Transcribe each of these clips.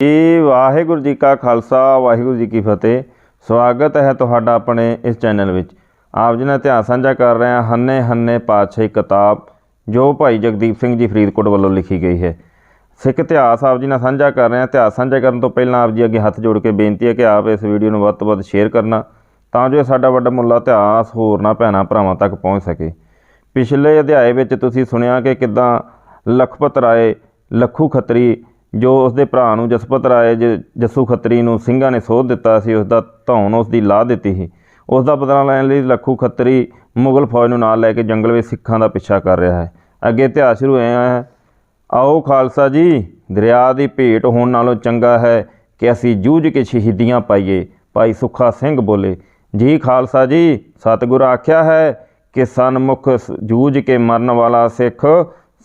ਜੀ, ਵਾਹਿਗੁਰੂ ਜੀ ਕਾ ਖਾਲਸਾ, ਵਾਹਿਗੁਰੂ ਜੀ ਕੀ ਫਤਿਹ। ਸਵਾਗਤ ਹੈ ਤੁਹਾਡਾ ਆਪਣੇ ਇਸ ਚੈਨਲ ਵਿੱਚ। ਆਪ ਜੀ ਨਾਲ ਇਤਿਹਾਸ ਸਾਂਝਾ ਕਰ ਰਹੇ ਹਾਂ ਹੰਨੇ ਹੰਨੇ ਪਾਤਸ਼ਾਹੀ ਕਿਤਾਬ, ਜੋ ਭਾਈ ਜਗਦੀਪ ਸਿੰਘ ਜੀ ਫਰੀਦਕੋਟ ਵੱਲੋਂ ਲਿਖੀ ਗਈ ਹੈ। ਸਿੱਖ ਇਤਿਹਾਸ ਆਪ ਜੀ ਨਾਲ ਸਾਂਝਾ ਕਰ ਰਹੇ ਹਾਂ। ਇਤਿਹਾਸ ਸਾਂਝਾ ਕਰਨ ਤੋਂ ਪਹਿਲਾਂ ਆਪ ਜੀ ਅੱਗੇ ਹੱਥ ਜੋੜ ਕੇ ਬੇਨਤੀ ਹੈ ਕਿ ਆਪ ਇਸ ਵੀਡੀਓ ਨੂੰ ਵੱਧ ਤੋਂ ਵੱਧ ਸ਼ੇਅਰ ਕਰਨਾ, ਤਾਂ ਜੋ ਸਾਡਾ ਵੱਡਾ ਮੁੱਲਾ ਇਤਿਹਾਸ ਹੋਰਨਾਂ ਭੈਣਾਂ ਭਰਾਵਾਂ ਤੱਕ ਪਹੁੰਚ ਸਕੇ। ਪਿਛਲੇ ਅਧਿਆਏ ਵਿੱਚ ਤੁਸੀਂ ਸੁਣਿਆ ਕਿ ਕਿੱਦਾਂ ਲਖਪਤ ਰਾਏ, ਲੱਖੂ ਖੱਤਰੀ ਜੋ ਉਸਦੇ ਭਰਾ ਨੂੰ ਜਸਪਤ ਰਾਏ ਜ- ਜੱਸੂ ਖੱਤਰੀ ਨੂੰ ਸਿੰਘਾਂ ਨੇ ਸੋਧ ਦਿੱਤਾ ਸੀ ਉਸ ਦਾ ਧੌਣ ਉਸ ਦੀ ਲਾਹ ਦਿੱਤੀ ਸੀ। ਉਸ ਦਾ ਬਦਲਾ ਲੈਣ ਲਈ ਲੱਖੂ ਖੱਤਰੀ ਮੁਗਲ ਫੌਜ ਨੂੰ ਨਾਲ ਲੈ ਕੇ ਜੰਗਲ ਵਿੱਚ ਸਿੱਖਾਂ ਦਾ ਪਿੱਛਾ ਕਰ ਰਿਹਾ ਹੈ। ਅੱਗੇ ਇਤਿਹਾਸ ਸ਼ੁਰੂ ਹੋਇਆ ਹੈ। ਆਓ ਖਾਲਸਾ ਜੀ, ਦਰਿਆ ਦੀ ਭੇਟ ਹੋਣ ਨਾਲੋਂ ਚੰਗਾ ਹੈ ਕਿ ਅਸੀਂ ਜੂਝ ਕੇ ਸ਼ਹੀਦੀਆਂ ਪਾਈਏ। ਭਾਈ ਸੁੱਖਾ ਸਿੰਘ ਬੋਲੇ, ਜੀ ਖਾਲਸਾ ਜੀ, ਸਤਿਗੁਰ ਆਖਿਆ ਹੈ ਕਿ ਸਨਮੁਖ ਸ- ਜੂਝ ਕੇ ਮਰਨ ਵਾਲਾ ਸਿੱਖ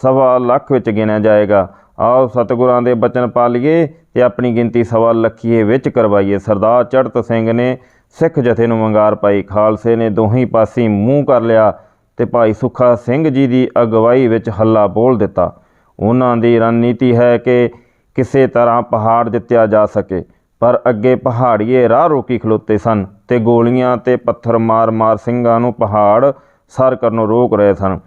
ਸਵਾ ਲੱਖ ਵਿੱਚ ਗਿਣਿਆ ਜਾਏਗਾ। ਆਓ ਸਤਿਗੁਰਾਂ ਦੇ ਬਚਨ ਪਾਲੀਏ ਤੇ ਆਪਣੀ ਗਿਣਤੀ ਸਵਾ ਲੱਖੀਏ ਵਿੱਚ ਕਰਵਾਈਏ। ਸਰਦਾਰ ਚੜਤ ਸਿੰਘ ਨੇ ਸਿੱਖ ਜਥੇ ਨੂੰ ਵੰਗਾਰ ਪਾਈ। ਖਾਲਸੇ ਨੇ ਦੋਹੀਂ ਪਾਸੇ ਮੂੰਹ ਕਰ ਲਿਆ ਤੇ ਭਾਈ ਸੁੱਖਾ ਸਿੰਘ ਜੀ ਦੀ ਅਗਵਾਈ ਵਿੱਚ ਹੱਲਾ ਬੋਲ ਦਿੱਤਾ। ਉਹਨਾਂ ਦੀ ਰਣਨੀਤੀ ਹੈ ਕਿ ਕਿਸੇ ਤਰ੍ਹਾਂ ਪਹਾੜ ਜਿੱਤਿਆ ਜਾ ਸਕੇ, ਪਰ ਅੱਗੇ ਪਹਾੜੀਏ ਰਾਹ ਰੋਕੀ ਖਲੋਤੇ ਸਨ ਤੇ ਗੋਲੀਆਂ ਤੇ ਪੱਥਰ ਮਾਰ-ਮਾਰ ਸਿੰਘਾਂ ਨੂੰ ਪਹਾੜ ਸਰ ਕਰਨੋਂ ਰੋਕ ਰਹੇ ਸਨ।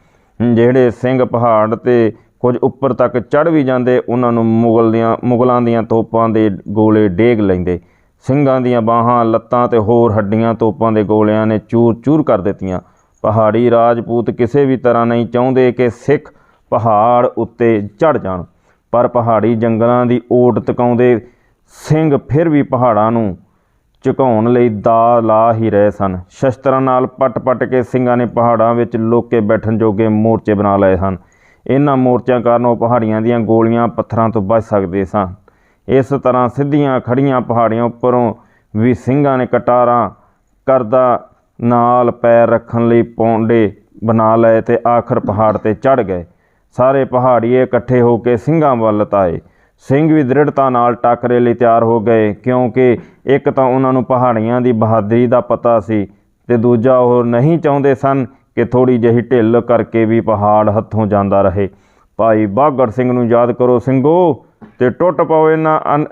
ਜਿਹੜੇ ਸਿੰਘ ਪਹਾੜ ਤੇ ਕੁਝ ਉੱਪਰ ਤੱਕ ਚੜ ਵੀ ਜਾਂਦੇ, ਉਹਨਾਂ ਨੂੰ ਮੁਗਲ ਦੀਆਂ, ਮੁਗਲਾਂ ਦੀਆਂ ਤੋਪਾਂ ਦੇ ਗੋਲੇ ਡੇਗ ਲੈਂਦੇ। ਸਿੰਘਾਂ ਦੀਆਂ ਬਾਹਾਂ, ਲੱਤਾਂ ਤੇ ਹੋਰ ਹੱਡੀਆਂ ਤੋਪਾਂ ਦੇ ਗੋਲਿਆਂ ਨੇ ਚੂਰ-ਚੂਰ ਕਰ ਦਿੱਤੀਆਂ। ਪਹਾੜੀ ਰਾਜਪੂਤ ਕਿਸੇ ਵੀ ਤਰ੍ਹਾਂ ਨਹੀਂ ਚਾਹੁੰਦੇ ਕਿ ਸਿੱਖ ਪਹਾੜ ਉੱਤੇ ਚੜ ਜਾਣ। ਪਰ ਪਹਾੜੀ ਜੰਗਲਾਂ ਦੀ ਓਟ ਤਕਾਉਂਦੇ ਸਿੰਘ ਫਿਰ ਵੀ ਪਹਾੜਾਂ ਨੂੰ ਝੁਕਾਉਣ ਲਈ ਦਾ ਲਾ ਹੀ ਰਹੇ ਸਨ। ਸ਼ਸਤਰਾਂ ਨਾਲ ਪਟ-ਪਟ ਕੇ ਸਿੰਘਾਂ ਨੇ ਪਹਾੜਾਂ ਵਿੱਚ ਲੋਕੇ ਬੈਠਣ ਜੋਗੇ ਮੋਰਚੇ ਬਣਾ ਲਏ ਹਨ। ਇਹਨਾਂ ਮੋਰਚਿਆਂ ਕਾਰਨ ਉਹ ਪਹਾੜੀਆਂ ਦੀਆਂ ਗੋਲੀਆਂ ਪੱਥਰਾਂ ਤੋਂ ਬਚ ਸਕਦੇ ਸਨ ਇਸ ਤਰ੍ਹਾਂ ਸਿੱਧੀਆਂ ਖੜੀਆਂ ਪਹਾੜੀਆਂ ਉੱਪਰੋਂ ਵੀ ਸਿੰਘਾਂ ਨੇ ਕਟਾਰਾਂ ਕਰਦਾ ਨਾਲ ਪੈਰ ਰੱਖਣ ਲਈ ਪੌਂਡੇ ਬਣਾ ਲਏ ਤੇ ਆਖਰ ਪਹਾੜ ਤੇ ਚੜ ਗਏ। ਸਾਰੇ ਪਹਾੜੀਏ ਇਕੱਠੇ ਹੋ ਕੇ ਸਿੰਘਾਂ ਵੱਲ ਤਾਏ। ਸਿੰਘ ਵੀ ਦ੍ਰਿੜਤਾ ਨਾਲ ਟਾਕਰੇ ਲਈ ਤਿਆਰ ਹੋ ਗਏ, ਕਿਉਂਕਿ ਇੱਕ ਤਾਂ ਉਹਨਾਂ ਨੂੰ ਪਹਾੜੀਆਂ ਦੀ ਬਹਾਦਰੀ ਦਾ ਪਤਾ ਸੀ ਤੇ ਦੂਜਾ ਉਹ ਨਹੀਂ ਚਾਹੁੰਦੇ ਸਨ ਕਿ ਥੋੜੀ ਜਿਹੀ ਢਿੱਲ ਕਰਕੇ ਵੀ ਪਹਾੜ ਹੱਥੋਂ ਜਾਂਦਾ ਰਹੇ। ਭਾਈ ਬਾਗੜ ਸਿੰਘ ਨੂੰ ਯਾਦ ਕਰੋ ਸਿੰਘੋ, ਤੇ ਟੁੱਟ ਪਾਓ ਇਹਨਾਂ ਅਨ-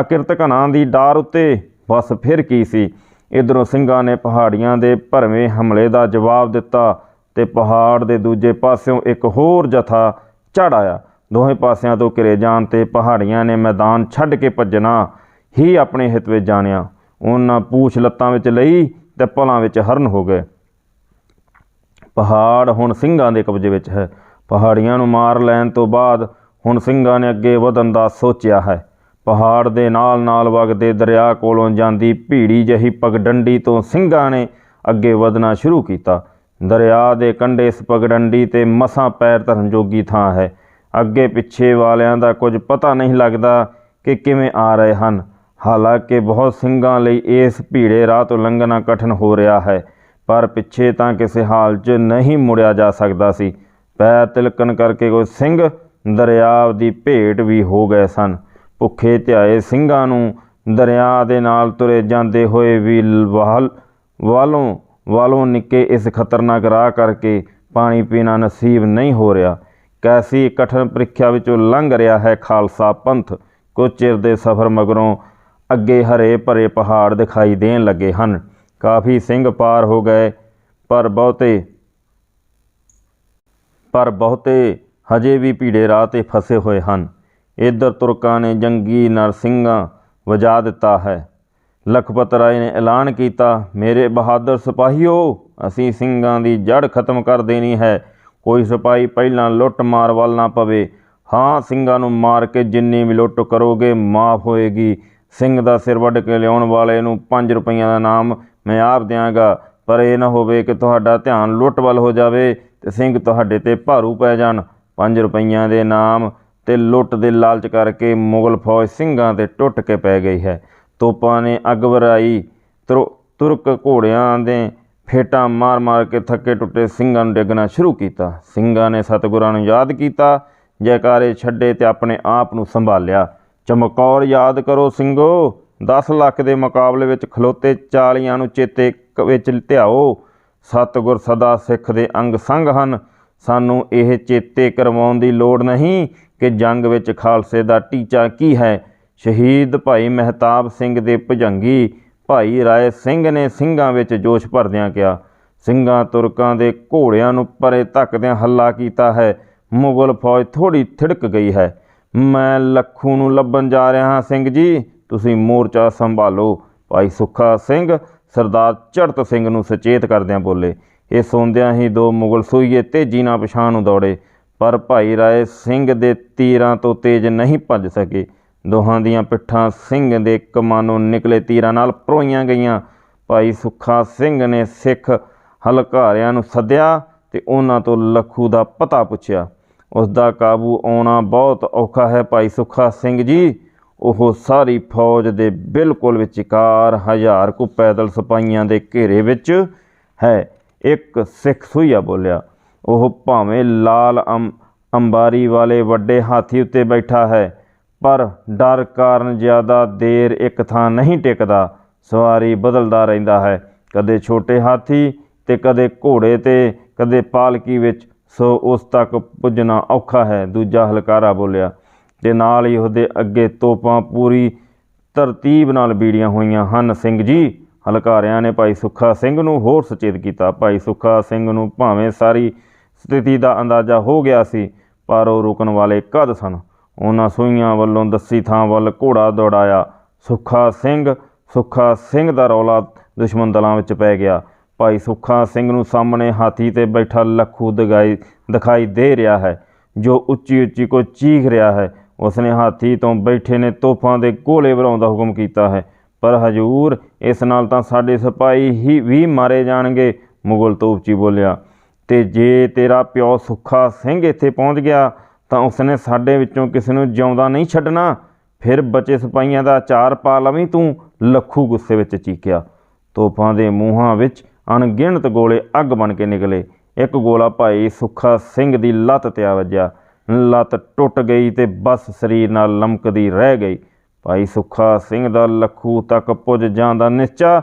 ਅਕਿਰਤ ਘਨਾਂ ਦੀ ਡਾਰ ਉੱਤੇ। ਬਸ ਫਿਰ ਕੀ ਸੀ? ਇਧਰੋਂ ਸਿੰਘਾਂ ਨੇ ਪਹਾੜੀਆਂ ਦੇ ਭਰਵੇਂ ਹਮਲੇ ਦਾ ਜਵਾਬ ਦਿੱਤਾ ਤੇ ਪਹਾੜ ਦੇ ਦੂਜੇ ਪਾਸਿਓਂ ਇੱਕ ਹੋਰ ਜਥਾ ਚੜ ਆਇਆ। ਦੋਹੇ ਪਾਸਿਆਂ ਤੋਂ ਘਿਰੇ ਜਾਣ ਤੇ ਪਹਾੜੀਆਂ ਨੇ ਮੈਦਾਨ ਛੱਡ ਕੇ ਭੱਜਣਾ ਹੀ ਆਪਣੇ ਹਿੱਤ ਵਿੱਚ ਜਾਣਿਆ। ਉਹਨਾਂ ਪੂਛ ਲੱਤਾਂ ਵਿੱਚ ਲਈ ਤੇ ਪਲਾਂ ਵਿੱਚ ਹਰਨ ਹੋ ਗਏ। ਪਹਾੜ ਹੁਣ ਸਿੰਘਾਂ ਦੇ ਕਬਜ਼ੇ ਵਿੱਚ ਹੈ। ਪਹਾੜੀਆਂ ਨੂੰ ਮਾਰ ਲੈਣ ਤੋਂ ਬਾਅਦ ਹੁਣ ਸਿੰਘਾਂ ਨੇ ਅੱਗੇ ਵਧਣ ਦਾ ਸੋਚਿਆ ਹੈ। ਪਹਾੜ ਦੇ ਨਾਲ-ਨਾਲ ਵਗਦੇ ਦਰਿਆ ਕੋਲੋਂ ਜਾਂਦੀ ਭੀੜੀ ਜਹੀ ਪਗਡੰਡੀ ਤੋਂ ਸਿੰਘਾਂ ਨੇ ਅੱਗੇ ਵਧਣਾ ਸ਼ੁਰੂ ਕੀਤਾ। ਦਰਿਆ ਦੇ ਕੰਢੇ ਇਸ ਪਗਡੰਡੀ ਤੇ ਮਸਾਂ ਪੈਰ ਧਰਨ ਜੋਗੀ ਥਾਂ ਹੈ। ਅੱਗੇ ਪਿੱਛੇ ਵਾਲਿਆਂ ਦਾ ਕੁਝ ਪਤਾ ਨਹੀਂ ਲੱਗਦਾ ਕਿ ਕਿਵੇਂ ਆ ਰਹੇ ਹਨ। ਹਾਲਾਂਕਿ ਬਹੁਤ ਸਿੰਘਾਂ ਲਈ ਇਸ ਭੀੜੇ ਰਾਹ ਤੋਂ ਲੰਘਣਾ ਕਠਿਨ ਹੋ ਰਿਹਾ ਹੈ। ਪਰ ਪਿੱਛੇ ਤਾਂ ਕਿਸੇ ਹਾਲ 'ਚ ਨਹੀਂ ਮੁੜਿਆ ਜਾ ਸਕਦਾ ਸੀ। ਪੈਰ ਤਿਲਕਣ ਕਰਕੇ ਕੋਈ ਸਿੰਘ ਦਰਿਆ ਦੀ ਭੇਟ ਵੀ ਹੋ ਗਏ ਸਨ। ਭੁੱਖੇ ਧਿਆਏ ਸਿੰਘਾਂ ਨੂੰ ਦਰਿਆ ਦੇ ਨਾਲ ਤੁਰੇ ਜਾਂਦੇ ਹੋਏ ਵੀ ਵਾਲ ਵਾਲੋਂ ਵਾਲੋਂ ਨਿੱਕੇ ਇਸ ਖਤਰਨਾਕ ਰਾਹ ਕਰਕੇ ਪਾਣੀ ਪੀਣਾ ਨਸੀਬ ਨਹੀਂ ਹੋ ਰਿਹਾ। ਕੈਸੀ ਕਠਨ ਪ੍ਰੀਖਿਆ ਵਿੱਚੋਂ ਲੰਘ ਰਿਹਾ ਹੈ ਖਾਲਸਾ ਪੰਥ। ਕੁਝ ਚਿਰ ਦੇ ਸਫ਼ਰ ਮਗਰੋਂ ਅੱਗੇ ਹਰੇ ਭਰੇ ਪਹਾੜ ਦਿਖਾਈ ਦੇਣ ਲੱਗੇ ਹਨ। ਕਾਫੀ ਸਿੰਘ ਪਾਰ ਹੋ ਗਏ, ਪਰ ਬਹੁਤੇ ਪਰ ਬਹੁਤੇ ਹਜੇ ਵੀ ਭੀੜੇ ਰਾਹ ਤੇ ਫਸੇ ਹੋਏ ਹਨ। ਇੱਧਰ ਤੁਰਕਾਂ ਨੇ ਜੰਗੀ ਨਰਸਿੰਘਾਂ ਵਜਾ ਦਿੱਤਾ ਹੈ। ਲਖਪਤ ਰਾਏ ਨੇ ਐਲਾਨ ਕੀਤਾ, ਮੇਰੇ ਬਹਾਦਰ ਸਿਪਾਹੀਓ, ਅਸੀਂ ਸਿੰਘਾਂ ਦੀ ਜੜ ਖਤਮ ਕਰ ਦੇਣੀ ਹੈ। ਕੋਈ ਸਿਪਾਹੀ ਪਹਿਲਾਂ ਲੁੱਟ ਮਾਰ ਵੱਲ ਨਾ ਪਵੇ। ਹਾਂ, ਸਿੰਘਾਂ ਨੂੰ ਮਾਰ ਕੇ ਜਿੰਨੀ ਵੀ ਲੁੱਟ ਕਰੋਗੇ, ਮਾਫ ਹੋਏਗੀ। ਸਿੰਘ ਦਾ ਸਿਰ ਵੱਢ ਕੇ ਲਿਆਉਣ ਵਾਲੇ ਨੂੰ 5 ਰੁਪਈਆਂ ਦਾ ਨਾਮ ਮੈਂ ਆਪ ਦਿਆਂਗਾ, ਪਰ ਇਹ ਨਾ ਹੋਵੇ ਕਿ ਤੁਹਾਡਾ ਧਿਆਨ ਲੁੱਟ ਵੱਲ ਹੋ ਜਾਵੇ ਤੇ ਸਿੰਘ ਤੁਹਾਡੇ ਤੇ ਭਾਰੂ ਪੈ ਜਾਣ। 5 ਰੁਪਈਆਂ ਦੇ ਨਾਮ ਤੇ ਲੁੱਟ ਦੇ ਲਾਲਚ ਕਰਕੇ ਮੁਗਲ ਫੌਜ ਸਿੰਘਾਂ ਤੇ ਟੁੱਟ ਕੇ ਪੈ ਗਈ ਹੈ। ਤੋਪਾਂ ਨੇ ਅੱਗ ਵਰਾਈ ਤੁਰ- ਤੁਰਕ ਘੋੜਿਆਂ ਦੇ ਫੇਟਾਂ ਮਾਰ-ਮਾਰ ਕੇ ਥੱਕੇ ਟੁੱਟੇ ਸਿੰਘਾਂ ਨੂੰ ਡਿੱਗਣਾ ਸ਼ੁਰੂ ਕੀਤਾ। ਸਿੰਘਾਂ ਨੇ ਸਤਿਗੁਰਾਂ ਨੂੰ ਯਾਦ ਕੀਤਾ, ਜੈਕਾਰੇ ਛੱਡੇ ਤੇ ਆਪਣੇ ਆਪ ਨੂੰ ਸੰਭਾਲਿਆ। ਚਮਕੌਰ ਯਾਦ ਕਰੋ ਸਿੰਘੋ। 10 ਲੱਖ ਦੇ ਮੁਕਾਬਲੇ ਵਿੱਚ ਖਲੋਤੇ 40 ਨੂੰ ਚੇਤੇ ਕ- ਵਿੱਚ ਧਿਆਓ ਸਤਿਗੁਰ ਸਦਾ ਸਿੱਖ ਦੇ ਅੰਗ ਸੰਗ ਹਨ। ਸਾਨੂੰ ਇਹ ਚੇਤੇ ਕਰਵਾਉਣ ਦੀ ਲੋੜ ਨਹੀਂ ਕਿ ਜੰਗ ਵਿੱਚ ਖਾਲਸੇ ਦਾ ਟੀਚਾ ਕੀ ਹੈ। ਸ਼ਹੀਦ ਭਾਈ ਮਹਿਤਾਬ ਸਿੰਘ ਦੇ ਭੁਜੰਗੀ ਭਾਈ ਰਾਏ ਸਿੰਘ ਨੇ ਸਿੰਘਾਂ ਵਿੱਚ ਜੋਸ਼ ਭਰਦਿਆਂ ਕਿਹਾ, ਸਿੰਘਾਂ ਤੁਰਕਾਂ ਦੇ ਘੋੜਿਆਂ ਨੂੰ ਪਰੇ ਧੱਕਦਿਆਂ ਹੱਲਾ ਕੀਤਾ ਹੈ। ਮੁਗਲ ਫੌਜ ਥੋੜੀ ਥਿੜਕ ਗਈ ਹੈ। ਮੈਂ ਲੱਖੂ ਨੂੰ ਲੱਭਣ ਜਾ ਰਿਹਾ ਹਾਂ, ਸਿੰਘ ਜੀ। ਤੁਸੀਂ ਮੋਰਚਾ ਸੰਭਾਲੋ। ਭਾਈ ਸੁੱਖਾ ਸਿੰਘ, ਸਰਦਾਰ ਚੜਤ ਸਿੰਘ ਨੂੰ ਸੁਚੇਤ ਕਰਦਿਆਂ ਬੋਲੇ, ਇਹ ਸੁਣਦਿਆਂ ਹੀ ਦੋ ਮੁਗਲ ਸੂਈਏ ਤੇਜ਼ੀ ਨਾਲ ਪਛਾਣ ਨੂੰ ਦੌੜੇ, ਪਰ ਭਾਈ ਰਾਏ ਸਿੰਘ ਦੇ ਤੀਰਾਂ ਤੋਂ ਤੇਜ਼ ਨਹੀਂ ਭੱਜ ਸਕੇ। ਦੋਹਾਂ ਦੀਆਂ ਪਿੱਠਾਂ ਸਿੰਘ ਦੇ ਕਮਾਨੋਂ ਨਿਕਲੇ ਤੀਰਾਂ ਨਾਲ ਪਰੋਈਆਂ ਗਈਆਂ। ਭਾਈ ਸੁੱਖਾ ਸਿੰਘ ਨੇ ਸਿੱਖ ਹਲਕਾਰਿਆਂ ਨੂੰ ਸੱਦਿਆ ਤੇ ਉਹਨਾਂ ਤੋਂ ਲੱਖੂ ਦਾ ਪਤਾ ਪੁੱਛਿਆ। ਉਸ ਦਾ ਕਾਬੂ ਆਉਣਾ ਬਹੁਤ ਔਖਾ ਹੈ ਭਾਈ ਸੁੱਖਾ ਸਿੰਘ ਜੀ। ਉਹ ਸਾਰੀ ਫੌਜ ਦੇ ਬਿਲਕੁਲ ਵਿਚਕਾਰ ਹਜ਼ਾਰ ਕੁ ਪੈਦਲ ਸਿਪਾਹੀਆਂ ਦੇ ਘੇਰੇ ਵਿੱਚ ਹੈ। ਇੱਕ ਸਿੱਖ ਸੂਈਆ ਬੋਲਿਆ, ਉਹ ਭਾਵੇਂ ਲਾਲ ਅੰਬ, ਅੰਬਾਰੀ ਵਾਲੇ ਵੱਡੇ ਹਾਥੀ ਉੱਤੇ ਬੈਠਾ ਹੈ, ਪਰ ਡਰ ਕਾਰਨ ਜ਼ਿਆਦਾ ਦੇਰ ਇੱਕ ਥਾਂ ਨਹੀਂ ਟਿਕਦਾ, ਸਵਾਰੀ ਬਦਲਦਾ ਰਹਿੰਦਾ ਹੈ। ਕਦੇ ਛੋਟੇ ਹਾਥੀ ਤੇ ਕਦੇ ਘੋੜੇ ਤੇ, ਕਦੇ ਪਾਲਕੀ ਵਿੱਚ, ਸੋ ਉਸ ਤੱਕ ਪੁੱਜਣਾ ਔਖਾ ਹੈ। ਦੂਜਾ ਹਲਕਾਰਾ ਬੋਲਿਆ ਤੇ ਨਾਲ ਹੀ ਉਹਦੇ ਅੱਗੇ ਤੋਪਾਂ ਪੂਰੀ ਤਰਤੀਬ ਨਾਲ ਬੀੜੀਆਂ ਹੋਈਆਂ ਹਨ। ਸਿੰਘ ਜੀ, ਹਲਕਾਰਿਆਂ ਨੇ ਭਾਈ ਸੁੱਖਾ ਸਿੰਘ ਨੂੰ ਹੋਰ ਸੁਚੇਤ ਕੀਤਾ। ਭਾਈ ਸੁੱਖਾ ਸਿੰਘ ਨੂੰ ਭਾਵੇਂ ਸਾਰੀ ਸਥਿਤੀ ਦਾ ਅੰਦਾਜ਼ਾ ਹੋ ਗਿਆ ਸੀ, ਪਰ ਉਹ ਰੁਕਣ ਵਾਲੇ ਕਦ ਸਨ। ਉਹਨਾਂ ਸੂਈਆਂ ਵੱਲੋਂ ਦੱਸੀ ਥਾਂ ਵੱਲ ਘੋੜਾ ਦੌੜਾਇਆ। ਸੁੱਖਾ ਸਿੰਘ ਸੁੱਖਾ ਸਿੰਘ ਦਾ ਰੌਲਾ ਦੁਸ਼ਮਣ ਦਲਾਂ ਵਿੱਚ ਪੈ ਗਿਆ। ਭਾਈ ਸੁੱਖਾ ਸਿੰਘ ਨੂੰ ਸਾਹਮਣੇ ਹਾਥੀ ਤੇ ਬੈਠਾ ਲੱਖੂ ਦਗਾਈ ਦਿਖਾਈ ਦੇ ਰਿਹਾ ਹੈ, ਜੋ ਉੱਚੀ ਉੱਚੀ ਕੋ ਚੀਖ ਰਿਹਾ ਹੈ। ਉਸਨੇ ਹਾਥੀ ਤੋਂ ਬੈਠੇ ਨੇ ਤੋਪਾਂ ਦੇ ਗੋਲੇ ਵਰਾਉਣ ਦਾ ਹੁਕਮ ਕੀਤਾ ਹੈ। ਪਰ ਹਜੂਰ ਇਸ ਨਾਲ ਤਾਂ ਸਾਡੇ ਸਿਪਾਹੀ ਹੀ ਵੀ ਮਾਰੇ ਜਾਣਗੇ, ਮੁਗਲ ਤੋਪਚੀ ਬੋਲਿਆ। ਤੇ ਜੇ ਤੇਰਾ ਪਿਓ ਸੁੱਖਾ ਸਿੰਘ ਇੱਥੇ ਪਹੁੰਚ ਗਿਆ, ਤਾਂ ਉਸਨੇ ਸਾਡੇ ਵਿੱਚੋਂ ਕਿਸੇ ਨੂੰ ਜਿਉਂਦਾ ਨਹੀਂ ਛੱਡਣਾ। ਫਿਰ ਬਚੇ ਸਿਪਾਹੀਆਂ ਦਾ ਚਾਰ ਪਾ ਲਵੀਂ ਤੂੰ, ਲੱਖੂ ਗੁੱਸੇ ਵਿੱਚ ਚੀਕਿਆ। ਤੋਪਾਂ ਦੇ ਮੂੰਹਾਂ ਵਿੱਚ ਅਣਗਿਣਤ ਗੋਲੇ ਅੱਗ ਬਣ ਕੇ ਨਿਕਲੇ। ਇੱਕ ਗੋਲਾ ਭਾਈ ਸੁੱਖਾ ਸਿੰਘ ਦੀ ਲੱਤ ਤੇ ਆ ਵੱਜਿਆ। ਲੱਤ ਟੁੱਟ ਗਈ ਤੇ ਬਸ ਸਰੀਰ ਨਾਲ ਲਮਕਦੀ ਰਹਿ ਗਈ। ਭਾਈ ਸੁੱਖਾ ਸਿੰਘ ਦਾ ਲੱਖੂ ਤੱਕ ਪੁੱਜ ਜਾਣ ਦਾ ਨਿਸ਼ਚਾ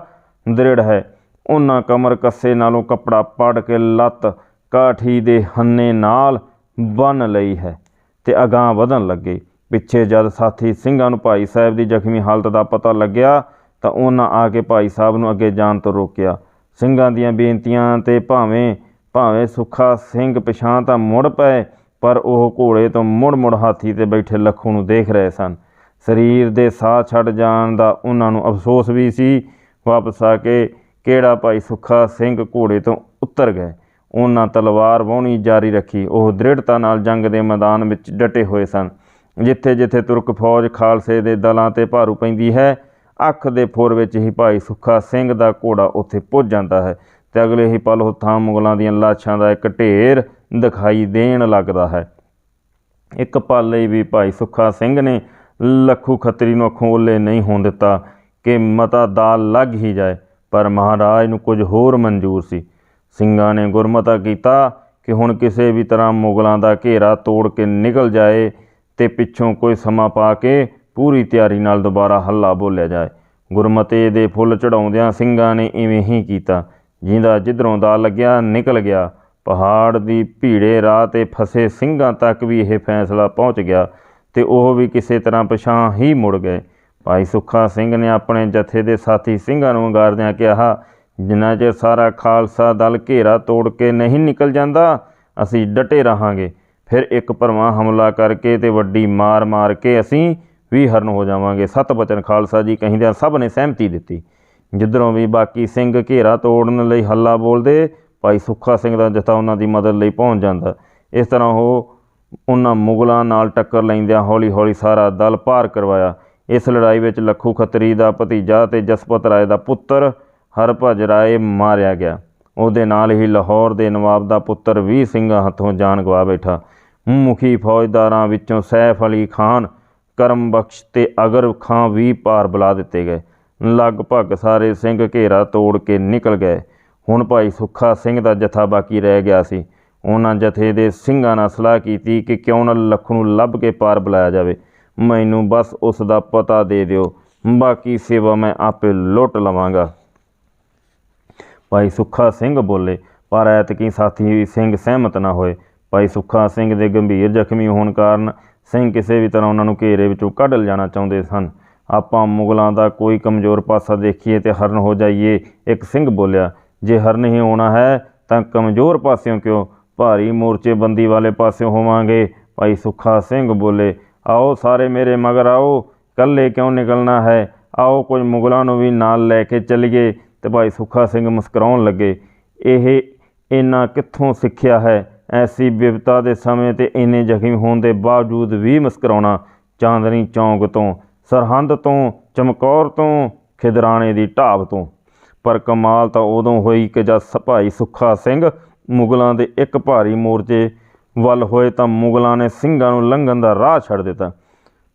ਦ੍ਰਿੜ ਹੈ। ਉਹਨਾਂ ਕਮਰ ਕੱਸੇ ਨਾਲੋਂ ਕੱਪੜਾ ਪੜ ਕੇ ਲੱਤ ਕਾਠੀ ਦੇ ਹੰਨੇ ਨਾਲ ਬੰਨ ਲਈ ਹੈ ਤੇ ਅਗਾਹ ਵਧਣ ਲੱਗੇ। ਪਿੱਛੇ ਜਦ ਸਾਥੀ ਸਿੰਘਾਂ ਨੂੰ ਭਾਈ ਸਾਹਿਬ ਦੀ ਜ਼ਖਮੀ ਹਾਲਤ ਦਾ ਪਤਾ ਲੱਗਿਆ ਤਾਂ ਉਹਨਾਂ ਆ ਕੇ ਭਾਈ ਸਾਹਿਬ ਨੂੰ ਅੱਗੇ ਜਾਣ ਤੋਂ ਰੋਕਿਆ। ਸਿੰਘਾਂ ਦੀਆਂ ਬੇਨਤੀਆਂ ਤੇ ਭਾਵੇਂ ਭਾਵੇਂ ਸੁੱਖਾ ਸਿੰਘ ਪਛਾਂ ਤਾਂ ਮੁੜ ਪਏ ਪਰ ਉਹ ਘੋੜੇ ਤੋਂ ਮੁੜ-ਮੁੜ ਹਾਥੀ ਤੇ ਬੈਠੇ ਲੱਖੂ ਨੂੰ ਦੇਖ ਰਹੇ ਸਨ। ਸਰੀਰ ਦੇ ਸਾਹ ਛੱਡ ਜਾਣ ਦਾ ਉਹਨਾਂ ਨੂੰ ਅਫਸੋਸ ਵੀ ਸੀ। ਵਾਪਸ ਆ ਕੇ ਕਿਹੜਾ ਭਾਈ ਸੁੱਖਾ ਸਿੰਘ ਘੋੜੇ ਤੋਂ ਉਤਰ ਗਏ। ਉਹਨਾਂ ਤਲਵਾਰ ਵਾਹੁਣੀ ਜਾਰੀ ਰੱਖੀ। ਉਹ ਦ੍ਰਿੜਤਾ ਨਾਲ ਜੰਗ ਦੇ ਮੈਦਾਨ ਵਿੱਚ ਡਟੇ ਹੋਏ ਸਨ। ਜਿੱਥੇ ਜਿੱਥੇ ਤੁਰਕ ਫੌਜ ਖਾਲਸੇ ਦੇ ਦਲਾਂ ਤੇ ਭਾਰੂ ਪੈਂਦੀ ਹੈ, ਅੱਖ ਦੇ ਫੁਰ ਵਿੱਚ ਹੀ ਭਾਈ ਸੁੱਖਾ ਸਿੰਘ ਦਾ ਘੋੜਾ ਉੱਥੇ ਪੁੱਜ ਜਾਂਦਾ ਹੈ ਤੇ ਅਗਲੇ ਹੀ ਪਲ ਉਹ ਥਾਂ ਮੁਗਲਾਂ ਦੀਆਂ ਲਾਸ਼ਾਂ ਦਾ ਇੱਕ ਢੇਰ ਦਿਖਾਈ ਦੇਣ ਲੱਗਦਾ ਹੈ। ਇੱਕ ਪਲ ਲਈ ਵੀ ਭਾਈ ਸੁੱਖਾ ਸਿੰਘ ਨੇ ਲੱਖੂ ਖੱਤਰੀ ਨੂੰ ਅੱਖੋਂ ਓਲੇ ਨਹੀਂ ਹੋਣ ਦਿੱਤਾ ਕਿ ਮਤਾ ਦਾਲ ਲੱਗ ਹੀ ਜਾਏ, ਪਰ ਮਹਾਰਾਜ ਨੂੰ ਕੁਝ ਹੋਰ ਮਨਜ਼ੂਰ ਸੀ। ਸਿੰਘਾਂ ਨੇ ਗੁਰਮਤਾ ਕੀਤਾ ਕਿ ਹੁਣ ਕਿਸੇ ਵੀ ਤਰ੍ਹਾਂ ਮੁਗਲਾਂ ਦਾ ਘੇਰਾ ਤੋੜ ਕੇ ਨਿਕਲ ਜਾਏ ਤੇ ਪਿੱਛੋਂ ਕੋਈ ਸਮਾਂ ਪਾ ਕੇ ਪੂਰੀ ਤਿਆਰੀ ਨਾਲ ਦੁਬਾਰਾ ਹੱਲਾ ਬੋਲਿਆ ਜਾਏ। ਗੁਰਮਤੇ ਦੇ ਫੁੱਲ ਚੜਾਉਂਦਿਆਂ ਸਿੰਘਾਂ ਨੇ ਇਵੇਂ ਹੀ ਕੀਤਾ। ਜਿੰਦਾ ਜਿੱਧਰੋਂ ਦਾ ਲੱਗਿਆ, ਨਿਕਲ ਗਿਆ। ਪਹਾੜ ਦੀ ਭੀੜੇ ਰਾਹ ਤੇ ਫਸੇ ਸਿੰਘਾਂ ਤੱਕ ਵੀ ਇਹ ਫੈਸਲਾ ਪਹੁੰਚ ਗਿਆ ਤੇ ਉਹ ਵੀ ਕਿਸੇ ਤਰ੍ਹਾਂ ਪਛਾਂ ਹੀ ਮੁੜ ਗਏ। ਭਾਈ ਸੁੱਖਾ ਸਿੰਘ ਨੇ ਆਪਣੇ ਜਥੇ ਦੇ ਸਾਥੀ ਸਿੰਘਾਂ ਨੂੰ ਵੰਗਾਰਦਿਆਂ ਕਿਹਾ, ਜਿੰਨਾ ਚਿਰ ਸਾਰਾ ਖਾਲਸਾ ਦਲ ਘੇਰਾ ਤੋੜ ਕੇ ਨਹੀਂ ਨਿਕਲ ਜਾਂਦਾ, ਅਸੀਂ ਡਟੇ ਰਹਾਂਗੇ। ਫਿਰ ਇੱਕ ਭਰਵਾਂ ਹਮਲਾ ਕਰਕੇ ਤੇ ਵੱਡੀ ਮਾਰ ਮਾਰ ਕੇ ਅਸੀਂ ਵੀ ਹਰਨ ਹੋ ਜਾਵਾਂਗੇ। ਸਤ ਬਚਨ ਖਾਲਸਾ ਜੀ ਕਹਿੰਦਿਆਂ ਸਭ ਨੇ ਸਹਿਮਤੀ ਦਿੱਤੀ। ਜਿੱਧਰੋਂ ਵੀ ਬਾਕੀ ਸਿੰਘ ਘੇਰਾ ਤੋੜਨ ਲਈ ਹੱਲਾ ਬੋਲਦੇ ਭਾਈ ਸੁੱਖਾ ਸਿੰਘ ਦਾ ਜਥਾ ਉਹਨਾਂ ਦੀ ਮਦਦ ਲਈ ਪਹੁੰਚ ਜਾਂਦਾ। ਇਸ ਤਰ੍ਹਾਂ ਉਹ ਉਹਨਾਂ ਮੁਗਲਾਂ ਨਾਲ ਟੱਕਰ ਲੈਂਦਿਆਂ ਹੌਲੀ-ਹੌਲੀ ਸਾਰਾ ਦਲ ਪਾਰ ਕਰਵਾਇਆ। ਇਸ ਲੜਾਈ ਵਿੱਚ ਲੱਖੂ ਖੱਤਰੀ ਦਾ ਭਤੀਜਾ ਤੇ ਜਸਪਤ ਰਾਏ ਦਾ ਪੁੱਤਰ ਹਰਭਜ ਰਾਏ ਮਾਰਿਆ ਗਿਆ। ਉਹਦੇ ਨਾਲ ਹੀ ਲਾਹੌਰ ਦੇ ਨਵਾਬ ਦਾ ਪੁੱਤਰ ਵੀ ਸਿੰਘਾਂ ਹੱਥੋਂ ਜਾਨ ਗਵਾ ਬੈਠਾ। ਮੁਖੀ ਫੌਜਦਾਰਾਂ ਵਿੱਚੋਂ ਸੈਫ ਅਲੀ ਖਾਨ ਕਰਮ ਬਖਸ਼ ਤੇ ਅਗਰ ਖਾਂ ਵੀ ਪਾਰ ਬੁਲਾ ਦਿੱਤੇ ਗਏ। ਲਗਭਗ ਸਾਰੇ ਸਿੰਘ ਘੇਰਾ ਤੋੜ ਕੇ ਨਿਕਲ ਗਏ। ਹੁਣ ਭਾਈ ਸੁੱਖਾ ਸਿੰਘ ਦਾ ਜਥਾ ਬਾਕੀ ਰਹਿ ਗਿਆ ਸੀ। ਉਹਨਾਂ ਜਥੇ ਦੇ ਸਿੰਘਾਂ ਨਾਲ ਸਲਾਹ ਕੀਤੀ ਕਿ ਕਿਉਂ ਨਾ ਲੱਖ ਨੂੰ ਲੱਭ ਕੇ ਪਾਰ ਬੁਲਾਇਆ ਜਾਵੇ। ਮੈਨੂੰ ਬਸ ਉਸ ਦਾ ਪਤਾ ਦੇ ਦਿਓ। ਬਾਕੀ ਸੇਵਾ ਮੈਂ ਆਪੇ ਲੁੱਟ ਲਵਾਂਗਾ। ਭਾਈ ਸੁੱਖਾ ਸਿੰਘ ਬੋਲੇ, ਪਰ ਐਤਕੀ ਸਾਥੀ ਸਿੰਘ ਸਹਿਮਤ ਨਾ ਹੋਏ। ਭਾਈ ਸੁੱਖਾ ਸਿੰਘ ਦੇ ਗੰਭੀਰ ਜ਼ਖਮੀ ਹੋਣ ਕਾਰਨ ਸਿੰਘ ਕਿਸੇ ਵੀ ਤਰ੍ਹਾਂ ਉਹਨਾਂ ਨੂੰ ਘੇਰੇ ਵਿੱਚੋਂ ਕੱਢ ਲਿਜਾਣਾ ਚਾਹੁੰਦੇ ਸਨ। ਆਪਾਂ ਮੁਗਲਾਂ ਦਾ ਕੋਈ ਕਮਜ਼ੋਰ ਪਾਸਾ ਦੇਖੀਏ ਤੇ ਹਰਨ ਹੋ ਜਾਈਏ, ਇੱਕ ਸਿੰਘ ਬੋਲਿਆ। ਜੇ ਹਰਨ ਹੀ ਹੋਣਾ ਹੈ, ਤਾਂ ਕਮਜ਼ੋਰ ਪਾਸਿਓਂ ਕਿਉਂ? ਭਾਰੀ ਮੋਰਚੇਬੰਦੀ ਵਾਲੇ ਪਾਸਿਓਂ ਹੋਵਾਂਗੇ। ਭਾਈ ਸੁੱਖਾ ਸਿੰਘ ਬੋਲੇ, ਆਓ ਸਾਰੇ ਮੇਰੇ ਮਗਰ ਆਓ, ਇਕੱਲੇ ਕਿਉਂ ਨਿਕਲਣਾ ਹੈ? ਆਓ ਕੁਝ ਮੁਗਲਾਂ ਨੂੰ ਵੀ ਨਾਲ ਲੈ ਕੇ ਚੱਲੀਏ। ਤੇ ਭਾਈ ਸੁੱਖਾ ਸਿੰਘ ਮੁਸਕਰਾਉਣ ਲੱਗੇ, ਇਹ, ਇਹਨਾਂ ਕਿੱਥੋਂ ਸਿੱਖਿਆ ਹੈ? ਐਸੀ ਵਿਵਤਾ ਦੇ ਸਮੇਂ ਤੇ ਇੰਨੇ ਜ਼ਖਮੀ ਹੋਣ ਦੇ ਬਾਵਜੂਦ ਵੀ ਮੁਸਕਰਾਉਣਾ, ਚਾਂਦਨੀ ਚੌਂਕ ਤੋਂ, ਸਰਹੰਦ ਤੋਂ, ਚਮਕੌਰ ਤੋਂ, ਖਿਦਰਾਣੇ ਦੀ ਢਾਬ ਤੋਂ। ਪਰ ਕਮਾਲ ਤਾਂ ਉਦੋਂ ਹੋਈ ਕਿ ਜਦ ਸ- ਭਾਈ ਸੁੱਖਾ ਸਿੰਘ ਮੁਗਲਾਂ ਦੇ ਇੱਕ ਭਾਰੀ ਮੋਰਚੇ ਵੱਲ ਹੋਏ ਤਾਂ ਮੁਗਲਾਂ ਨੇ ਸਿੰਘਾਂ ਨੂੰ ਲੰਘਣ ਦਾ ਰਾਹ ਛੱਡ ਦਿੱਤਾ।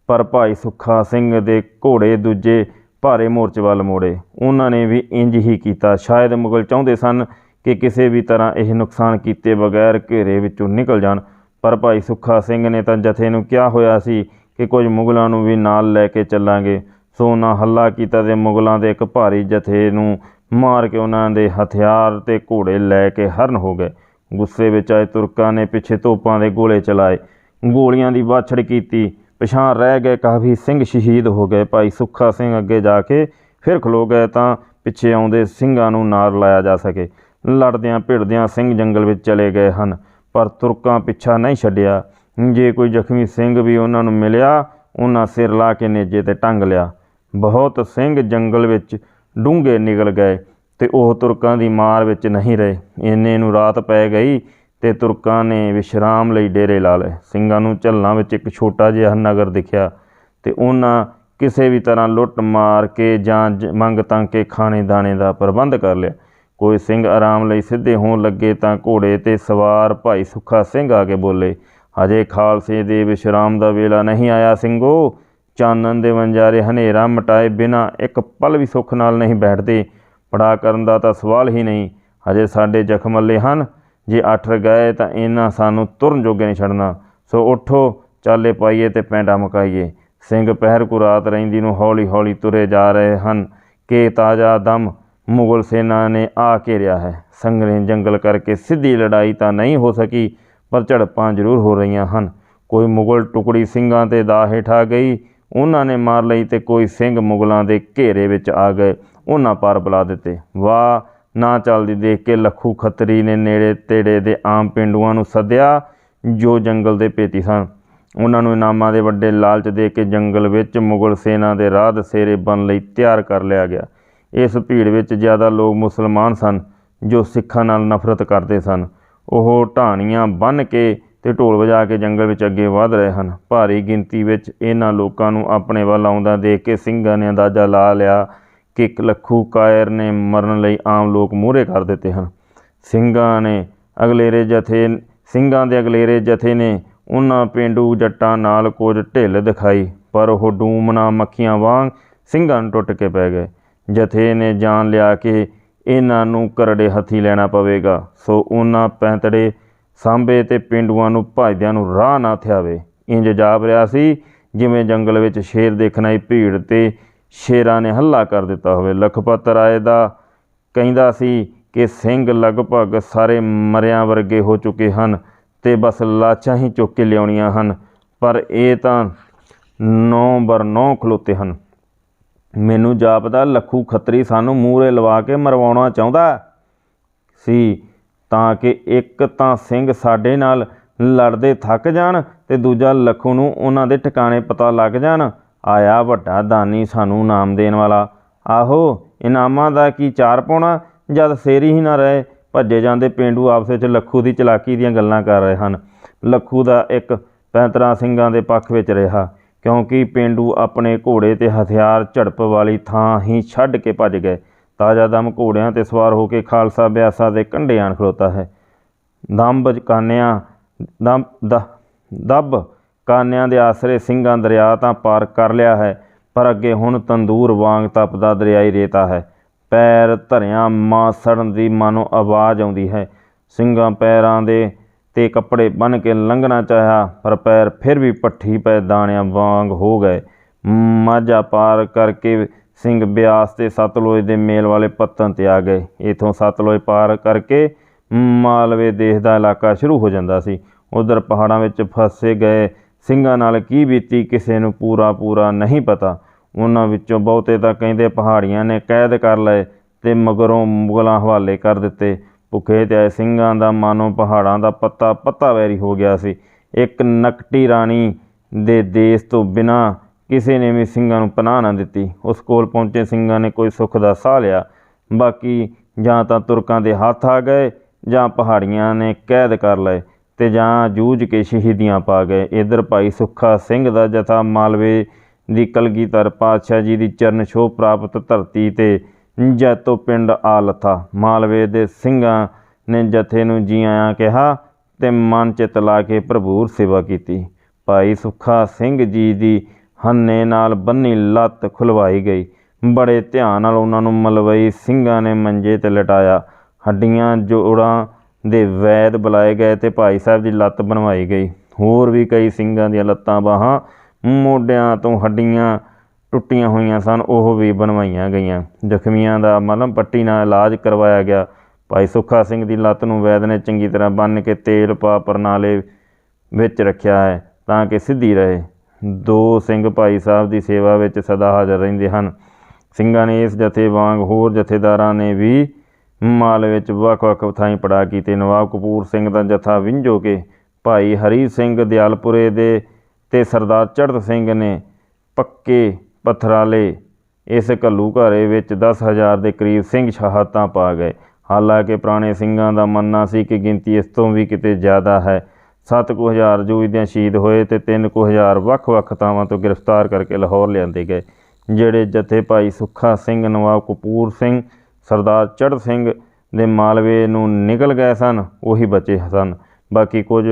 ਪਰ ਭਾਈ ਸੁੱਖਾ ਸਿੰਘ ਦੇ ਘੋੜੇ ਦੂਜੇ ਭਾਰੇ ਮੋਰਚੇ ਵੱਲ ਮੋੜੇ। ਉਹਨਾਂ ਨੇ ਵੀ ਇੰਜ ਹੀ ਕੀਤਾ। ਸ਼ਾਇਦ ਮੁਗਲ ਚਾਹੁੰਦੇ ਸਨ ਕਿ ਕਿਸੇ ਵੀ ਤਰ੍ਹਾਂ ਇਹ ਨੁਕਸਾਨ ਕੀਤੇ ਬਗੈਰ ਘੇਰੇ ਵਿੱਚੋਂ ਨਿਕਲ ਜਾਣ। ਪਰ ਭਾਈ ਸੁੱਖਾ ਸਿੰਘ ਨੇ ਤਾਂ ਜਥੇ ਨੂੰ ਕਿਹਾ ਹੋਇਆ ਸੀ ਕਿ ਕੁਝ ਮੁਗਲਾਂ ਨੂੰ ਵੀ ਨਾਲ ਲੈ ਕੇ ਚੱਲਾਂਗੇ। ਸੋ ਨਾ ਹੱਲਾ ਕੀਤਾ ਤੇ ਮੁਗਲਾਂ ਦੇ ਇੱਕ ਭਾਰੀ ਜਥੇ ਨੂੰ ਮਾਰ ਕੇ ਉਹਨਾਂ ਦੇ ਹਥਿਆਰ ਤੇ ਘੋੜੇ ਲੈ ਕੇ ਹਰਨ ਹੋ ਗਏ। ਗੁੱਸੇ ਵਿੱਚ ਆਏ ਤੁਰਕਾਂ ਨੇ ਪਿੱਛੇ ਤੋਪਾਂ ਦੇ ਗੋਲੇ ਚਲਾਏ। ਗੋਲੀਆਂ ਦੀ ਬਾਛੜ ਕੀਤੀ। ਪਛਾਣ ਰਹਿ ਗਏ ਕਾਫੀ ਸਿੰਘ ਸ਼ਹੀਦ ਹੋ ਗਏ। ਭਾਈ ਸੁੱਖਾ ਸਿੰਘ ਅੱਗੇ ਜਾ ਕੇ ਫਿਰ ਖਲੋ ਗਏ ਤਾਂ ਪਿੱਛੇ ਆਉਂਦੇ ਸਿੰਘਾਂ ਨੂੰ ਨਾਰ ਲਾਇਆ ਜਾ ਸਕੇ। ਲੜਦਿਆਂ ਭਿੜਦਿਆਂ ਸਿੰਘ ਜੰਗਲ ਵਿੱਚ ਚਲੇ ਗਏ ਹਨ। ਪਰ ਤੁਰਕਾਂ ਪਿੱਛਾ ਨਹੀਂ ਛੱਡਿਆ। ਜੇ ਕੋਈ ਜ਼ਖਮੀ ਸਿੰਘ ਵੀ ਉਹਨਾਂ ਨੂੰ ਮਿਲਿਆ, ਉਹਨਾਂ ਸਿਰ ਲਾ ਕੇ ਨੇਜੇ ਤੇ ਟੰਗ ਲਿਆ। ਬਹੁਤ ਸਿੰਘ ਜੰਗਲ ਵਿੱਚ ਡੂੰਘੇ ਨਿਕਲ ਗਏ ਤੇ ਉਹ ਤੁਰਕਾਂ ਦੀ ਮਾਰ ਵਿੱਚ ਨਹੀਂ ਰਹੇ। ਇੰਨੇ ਨੂੰ ਰਾਤ ਪੈ ਗਈ ਤੇ ਤੁਰਕਾਂ ਨੇ ਵਿਸ਼ਰਾਮ ਲਈ ਡੇਰੇ ਲਾ ਲਏ। ਸਿੰਘਾਂ ਨੂੰ ਝੱਲਾਂ ਵਿੱਚ ਇੱਕ ਛੋਟਾ ਜਿਹਾ ਨਗਰ ਦਿਖਿਆ ਤੇ ਉਹਨਾਂ ਕਿਸੇ ਵੀ ਤਰ੍ਹਾਂ ਲੁੱਟ ਮਾਰ ਕੇ ਜਾਂ ਜ- ਮੰਗ ਤੰਗ ਕੇ ਖਾਣੇ ਦਾਣੇ ਦਾ ਪ੍ਰਬੰਧ ਕਰ ਲਿਆ। ਕੋਈ ਸਿੰਘ ਆਰਾਮ ਲਈ ਸਿੱਧੇ ਹੋਣ ਲੱਗੇ ਤਾਂ ਘੋੜੇ ਤੇ ਸਵਾਰ ਭਾਈ ਸੁੱਖਾ ਸਿੰਘ ਆ ਕੇ ਬੋਲੇ, ਹਜੇ ਖਾਲਸੇ ਦੇ ਵਿਸ਼ਰਾਮ ਦਾ ਵੇਲਾ ਨਹੀਂ ਆਇਆ, ਸਿੰਘੋ। ਚਾਨਣ ਦੇ ਵਣਜਾਰੇ ਹਨੇਰਾ ਮਟਾਏ ਬਿਨਾ ਇੱਕ ਪਲ ਵੀ ਸੁੱਖ ਨਾਲ ਨਹੀਂ ਬੈਠਦੇ। ਪੜਾ ਕਰਨ ਦਾ ਤਾਂ ਸਵਾਲ ਹੀ ਨਹੀਂ। ਹਜੇ ਸਾਡੇ ਜ਼ਖਮ ਅੱਲੇ ਹਨ। ਜੇ ਅੱਠਰ ਗਏ ਤਾਂ ਇਹਨਾਂ ਸਾਨੂੰ ਤੁਰਨ ਜੋਗੇ ਨਹੀਂ ਛੱਡਣਾ। ਸੋ ਉਠੋ, ਚਾਲੇ ਪਾਈਏ ਤੇ ਪੈਂਡਾ ਮਕਾਈਏ। ਸਿੰਘ ਪਹਿਰ ਕੁ ਰਾਤ ਰਹਿੰਦੀ ਨੂੰ ਹੌਲੀ ਹੌਲੀ ਤੁਰੇ ਜਾ ਰਹੇ ਹਨ। ਕਿ ਤਾਜ਼ਾ ਦਮ ਮੁਗਲ ਸੈਨਾ ਨੇ ਆ ਘੇਰਿਆ ਹੈ। ਸੰਘਣੇ ਜੰਗਲ ਕਰਕੇ ਸਿੱਧੀ ਲੜਾਈ ਤਾਂ ਨਹੀਂ ਹੋ ਸਕੀ, ਪਰ ਝੜਪਾਂ ਜ਼ਰੂਰ ਹੋ ਰਹੀਆਂ ਹਨ। ਕੋਈ ਮੁਗਲ ਟੁਕੜੀ ਸਿੰਘਾਂ ਤੇ ਦਾ ਹੇਠ ਆ ਗਈ ਉਹਨਾਂ ਨੇ ਮਾਰ ਲਈ ਤੇ ਕੋਈ ਸਿੰਘ ਮੁਗਲਾਂ ਦੇ ਘੇਰੇ ਵਿੱਚ ਆ ਗਏ। ਉਹਨਾਂ ਪਾਰ ਬੁਲਾ ਦਿੱਤੇ। ਵਾਹ, ਨਾ ਚੱਲਦੀ ਦੇਖ ਕੇ ਲੱਖੂ ਖੱਤਰੀ ਨੇ ਨੇੜੇ ਤੇੜੇ ਦੇ ਆਮ ਪਿੰਡੂਆਂ ਨੂੰ ਸੱਦਿਆ, ਜੋ ਜੰਗਲ ਦੇ ਪੇਤੀ ਸਨ। ਉਹਨਾਂ ਨੂੰ ਇਨਾਮਾਂ ਦੇ ਵੱਡੇ ਲਾਲਚ ਦੇ ਕੇ ਜੰਗਲ ਵਿੱਚ ਮੁਗਲ ਸੈਨਾ ਦੇ ਰਾਹ ਦਸੇਰੇ ਬਣ ਲਈ ਤਿਆਰ ਕਰ ਲਿਆ ਗਿਆ। ਇਸ ਭੀੜ ਵਿੱਚ ਜ਼ਿਆਦਾ ਲੋਕ ਮੁਸਲਮਾਨ ਸਨ, ਜੋ ਸਿੱਖਾਂ ਨਾਲ ਨਫ਼ਰਤ ਕਰਦੇ ਸਨ। ਉਹ ਢਾਣੀਆਂ ਬੰਨ੍ਹ ਕੇ ਤੇ ਢੋਲ ਵਜਾ ਕੇ ਜੰਗਲ ਵਿੱਚ ਅੱਗੇ ਵਧ ਰਹੇ ਹਨ। ਭਾਰੀ ਗਿਣਤੀ ਵਿੱਚ ਇਹਨਾਂ ਲੋਕਾਂ ਨੂੰ ਆਪਣੇ ਵੱਲ ਆਉਂਦਾ ਦੇਖ ਕੇ ਸਿੰਘਾਂ ਨੇ ਅੰਦਾਜ਼ਾ ਲਾ ਲਿਆ ਕਿ ਇੱਕ ਲੱਖੂ ਕਾਇਰ ਨੇ ਮਰਨ ਲਈ ਆਮ ਲੋਕ ਮੂਹਰੇ ਕਰ ਦਿੱਤੇ ਹਨ। ਸਿੰਘਾਂ ਨੇ ਅਗਲੇਰੇ ਜਥੇ, ਸਿੰਘਾਂ ਦੇ ਅਗਲੇਰੇ ਜਥੇ ਨੇ ਉਹਨਾਂ ਪਿੰਡੂ ਜੱਟਾਂ ਨਾਲ ਕੁਝ ਢਿੱਲ ਦਿਖਾਈ, ਪਰ ਉਹ ਡੂਮਣਾ ਮੱਖੀਆਂ ਵਾਂਗ ਸਿੰਘਾਂ ਨੂੰ ਟੁੱਟ ਕੇ ਪੈ ਗਏ। ਜਥੇ ਨੇ ਜਾਣ ਲਿਆ ਕਿ ਇਹਨਾਂ ਨੂੰ ਕਰੜੇ ਹੱਥੀ ਲੈਣਾ ਪਵੇਗਾ। ਸੋ ਉਹਨਾਂ ਪੈਂਤੜੇ ਸਾਂਭੇ ਤੇ ਪਿੰਡੂਆਂ ਨੂੰ ਭਜਦਿਆਂ ਨੂੰ ਰਾਹ ਨਾ ਥਿਆਵੇ। ਇੰਜ ਜਾਪ ਰਿਹਾ ਸੀ, ਜਿਵੇਂ ਜੰਗਲ ਵਿੱਚ ਸ਼ੇਰ ਦੇਖਣ ਆਈ ਭੀੜ ਤੇ ਸ਼ੇਰਾਂ ਨੇ ਹੱਲਾ ਕਰ ਦਿੱਤਾ ਹੋਵੇ। ਲਖਪਤ ਰਾਏ ਦਾ ਕਹਿੰਦਾ ਸੀ ਕਿ ਸਿੰਘ ਲਗਭਗ ਸਾਰੇ ਮਰਿਆਂ ਵਰਗੇ ਹੋ ਚੁੱਕੇ ਹਨ ਤੇ ਬਸ ਲਾਚਾਂ ਹੀ ਚੁੱਕ ਕੇ ਲਿਆਉਣੀਆਂ ਹਨ, ਪਰ ਇਹ ਤਾਂ ਨੌ ਬਰ ਨੌ ਖਲੋਤੇ ਹਨ। ਮੈਨੂੰ ਜਾਪਦਾ, ਲੱਖੂ ਖੱਤਰੀ ਸਾਨੂੰ ਮੂਹਰੇ ਲਵਾ ਕੇ ਮਰਵਾਉਣਾ ਚਾਹੁੰਦਾ ਸੀ। ਤਾਂ ਕਿ ਇੱਕ ਤਾਂ ਸਿੰਘ ਸਾਡੇ ਨਾਲ ਲੜਦੇ ਥੱਕ ਜਾਣ ਤੇ ਦੂਜਾ ਲੱਖੂ ਨੂੰ ਉਹਨਾਂ ਦੇ ਟਿਕਾਣੇ ਪਤਾ ਲੱਗ ਜਾਣ। ਆਇਆ ਵੱਡਾ ਦਾਨੀ ਸਾਨੂੰ ਇਨਾਮ ਦੇਣ ਵਾਲਾ। ਆਹੋ, ਇਨਾਮਾਂ ਦਾ ਕੀ ਚਾਰ ਪਾਉਣਾ? ਜਦ ਸੇਰੀ ਹੀ ਨਾ ਰਹੇ, ਭੱਜੇ ਜਾਂਦੇ ਪਿੰਡੂ ਆਪਸ ਵਿੱਚ ਲੱਖੂ ਦੀ ਚਲਾਕੀ ਦੀਆਂ ਗੱਲਾਂ ਕਰ ਰਹੇ ਹਨ। ਲੱਖੂ ਦਾ ਇੱਕ ਪੈਂਤਰਾ ਸਿੰਘਾਂ ਦੇ ਪੱਖ ਵਿੱਚ ਰਿਹਾ, ਕਿਉਂਕਿ ਪਿੰਡੂ ਆਪਣੇ ਘੋੜੇ ਤੇ ਹਥਿਆਰ ਝੜਪ ਵਾਲੀ ਥਾਂ ਹੀ ਛੱਡ ਕੇ ਭੱਜ ਗਏ। ਤਾਜ਼ਾ ਦਮ ਘੋੜਿਆਂ ਤੇ ਸਵਾਰ ਹੋ ਕੇ ਖਾਲਸਾ ਬਿਆਸਾ ਦੇ ਕੰਢੇ ਆਣ ਖਲੋਤਾ ਹੈ। ਦੰਬ ਕਾਨਿਆਂ, ਦੰਬ ਦੱਬ ਕਾਨਿਆਂ ਦੇ ਆਸਰੇ ਸਿੰਘਾਂ ਦਰਿਆ ਤਾਂ ਪਾਰ ਕਰ ਲਿਆ ਹੈ, ਪਰ ਅੱਗੇ ਹੁਣ ਤੰਦੂਰ ਵਾਂਗ ਤਪਦਾ ਦਰਿਆਈ ਰੇਤਾ ਹੈ। ਪੈਰ ਧਰਿਆਂ ਮਾਂ ਸੜਨ ਦੀ ਮਾਨੋ ਆਵਾਜ਼ ਆਉਂਦੀ ਹੈ। ਸਿੰਘਾਂ ਪੈਰਾਂ ਦੇ ਤੇ ਕੱਪੜੇ ਬੰਨ ਕੇ ਲੰਘਣਾ ਚਾਹਿਆ, ਪਰ ਪੈਰ ਫਿਰ ਵੀ ਪੱਠੀ ਪੈ ਦਾਣਿਆਂ ਵਾਂਗ ਹੋ ਗਏ। ਮਾਝਾ ਪਾਰ ਕਰਕੇ ਸਿੰਘ ਬਿਆਸ ਤੇ ਸਤਲੁਜ ਦੇ ਮੇਲ ਵਾਲੇ ਪੱਤਨ ਤੇ ਆ ਗਏ। ਇਥੋਂ ਸਤਲੁਜ ਪਾਰ ਕਰਕੇ ਮਾਲਵੇ ਦੇਸ਼ ਦਾ ਇਲਾਕਾ ਸ਼ੁਰੂ ਹੋ ਜਾਂਦਾ ਸੀ। ਉਧਰ ਪਹਾੜਾਂ ਵਿੱਚ ਫਸੇ ਗਏ ਸਿੰਘਾਂ ਨਾਲ ਕੀ ਬੀਤੀ ਕਿਸੇ ਨੂੰ ਪੂਰਾ ਪੂਰਾ ਨਹੀਂ ਪਤਾ। ਉਹਨਾਂ ਵਿੱਚੋਂ ਬਹੁਤੇ ਤਾਂ ਕਹਿੰਦੇ ਪਹਾੜੀਆਂ ਨੇ ਕੈਦ ਕਰ ਲਏ ਤੇ ਮਗਰੋਂ ਮੁਗਲਾਂ ਹਵਾਲੇ ਕਰ ਦਿੱਤੇ। ਭੁੱਖੇ ਤੇ ਆਏ ਸਿੰਘਾਂ ਦਾ ਮਾਨੋ ਪਹਾੜਾਂ ਦਾ ਪੱਤਾ ਪੱਤਾ ਵੈਰੀ ਹੋ ਗਿਆ ਸੀ। ਇੱਕ ਨਕਟੀ ਰਾਣੀ ਦੇ ਦੇਸ਼ ਤੋਂ ਬਿਨਾਂ ਕਿਸੇ ਨੇ ਵੀ ਸਿੰਘਾਂ ਨੂੰ ਪਨਾਹ ਨਾ ਦਿੱਤੀ। ਉਸ ਕੋਲ ਪਹੁੰਚੇ ਸਿੰਘਾਂ ਨੇ ਕੋਈ ਸੁੱਖ ਦਾ ਸਾਹ ਲਿਆ। ਬਾਕੀ ਜਾਂ ਤਾਂ ਤੁਰਕਾਂ ਦੇ ਹੱਥ ਆ ਗਏ ਜਾਂ ਪਹਾੜੀਆਂ ਨੇ ਕੈਦ ਕਰ ਲਏ ਤੇ ਜਾਂ ਜੂਝ ਕੇ ਸ਼ਹੀਦੀਆਂ ਪਾ ਗਏ। ਇਧਰ ਭਾਈ ਸੁੱਖਾ ਸਿੰਘ ਦਾ ਜਥਾ ਮਾਲਵੇ ਦੀ ਕਲਗੀਧਰ ਪਾਤਸ਼ਾਹ ਜੀ ਦੀ ਚਰਨ ਛੋਹ ਪ੍ਰਾਪਤ ਧਰਤੀ ਤੇ ਜੈਤੋ ਪਿੰਡ ਆ ਲਥਾ ਮਾਲਵੇ ਦੇ ਸਿੰਘਾਂ ਨੇ ਜਥੇ ਨੂੰ ਜੀ ਆਇਆਂ ਕਿਹਾ ਤੇ ਮਨ ਚਿਤ ਲਾ ਕੇ ਭਰਪੂਰ ਸੇਵਾ ਕੀਤੀ। ਭਾਈ ਸੁੱਖਾ ਸਿੰਘ ਜੀ ਦੀ ਹੰਨੇ ਨਾਲ ਬੰਨੀ ਲੱਤ ਖੁਲਵਾਈ ਗਈ। ਬੜੇ ਧਿਆਨ ਨਾਲ ਉਹਨਾਂ ਨੂੰ ਮਲਵਈ ਸਿੰਘਾਂ ਨੇ ਮੰਜੇ ਤੇ ਲਟਾਇਆ। ਹੱਡੀਆਂ ਜੋੜਾਂ ਦੇ ਵੈਦ ਬੁਲਾਏ ਗਏ ਤੇ ਭਾਈ ਸਾਹਿਬ ਦੀ ਲੱਤ ਬਣਵਾਈ ਗਈ। ਹੋਰ ਵੀ ਕਈ ਸਿੰਘਾਂ ਦੀਆਂ ਲੱਤਾਂ ਬਾਹਾਂ ਮੋਢਿਆਂ ਤੋਂ ਹੱਡੀਆਂ ਟੁੱਟੀਆਂ ਹੋਈਆਂ ਸਨ, ਉਹ ਵੀ ਬਣਵਾਈਆਂ ਗਈਆਂ। ਜ਼ਖਮੀਆਂ ਦਾ ਮਲਮ ਪੱਟੀ ਨਾਲ ਇਲਾਜ ਕਰਵਾਇਆ ਗਿਆ। ਭਾਈ ਸੁੱਖਾ ਸਿੰਘ ਦੀ ਲੱਤ ਨੂੰ ਵੈਦ ਨੇ ਚੰਗੀ ਤਰ੍ਹਾਂ ਬੰਨ੍ਹ ਕੇ ਤੇਲ ਪਾ ਪਰਨਾਲੇ ਵਿੱਚ ਰੱਖਿਆ ਹੈ ਤਾਂ ਕਿ ਸਿੱਧੀ ਰਹੇ। ਦੋ ਸਿੰਘ ਭਾਈ ਸਾਹਿਬ ਦੀ ਸੇਵਾ ਵਿੱਚ ਸਦਾ ਹਾਜ਼ਰ ਰਹਿੰਦੇ ਹਨ। ਸਿੰਘਾਂ ਨੇ ਇਸ ਜਥੇ ਵਾਂਗ ਹੋਰ ਜਥੇਦਾਰਾਂ ਨੇ ਵੀ ਮਾਲ ਵਿੱਚ ਵੱਖ-ਵੱਖ ਥਾਈਂ ਪੜਾ ਕੀਤੇ। ਨਵਾਬ ਕਪੂਰ ਸਿੰਘ ਦਾ ਜਥਾ ਵਿੰਝੋ ਕੇ ਭਾਈ ਹਰੀ ਸਿੰਘ ਦਿਆਲਪੁਰੇ ਦੇ ਤੇ ਸਰਦਾਰ ਚੜ੍ਹਤ ਸਿੰਘ ਨੇ ਪੱਕੇ ਪਥਰਾਲੇ ਇਸ ਘੱਲੂ ਘਾਰੇ ਵਿੱਚ 10000 ਦੇ ਕਰੀਬ ਸਿੰਘ ਸ਼ਹਾਦਤਾਂ ਪਾ ਗਏ। ਹਾਲਾਂਕਿ ਪੁਰਾਣੇ ਸਿੰਘਾਂ ਦਾ ਮੰਨਣਾ ਸੀ ਕਿ ਗਿਣਤੀ ਇਸ ਤੋਂ ਵੀ ਕਿਤੇ ਜ਼ਿਆਦਾ ਹੈ। 7000 ਜੋ ਇਹਦੇ ਸ਼ਹੀਦ ਹੋਏ ਤੇ 3000 ਵੱਖ-ਵੱਖ ਥਾਵਾਂ ਤੋਂ ਗ੍ਰਿਫਤਾਰ ਕਰਕੇ ਲਾਹੌਰ ਲਿਆਂਦੇ ਗਏ, ਜਿਹੜੇ ਜਥੇ ਭਾਈ ਸੁੱਖਾ ਸਿੰਘ, ਨਵਾਬ ਕਪੂਰ ਸਿੰਘ, ਸਰਦਾਰ ਚੜ੍ਹ ਸਿੰਘ ਦੇ ਮਾਲਵੇ ਨੂੰ ਨਿਕਲ ਗਏ ਸਨ, ਉਹੀ ਬਚੇ ਸਨ। ਬਾਕੀ ਕੁਝ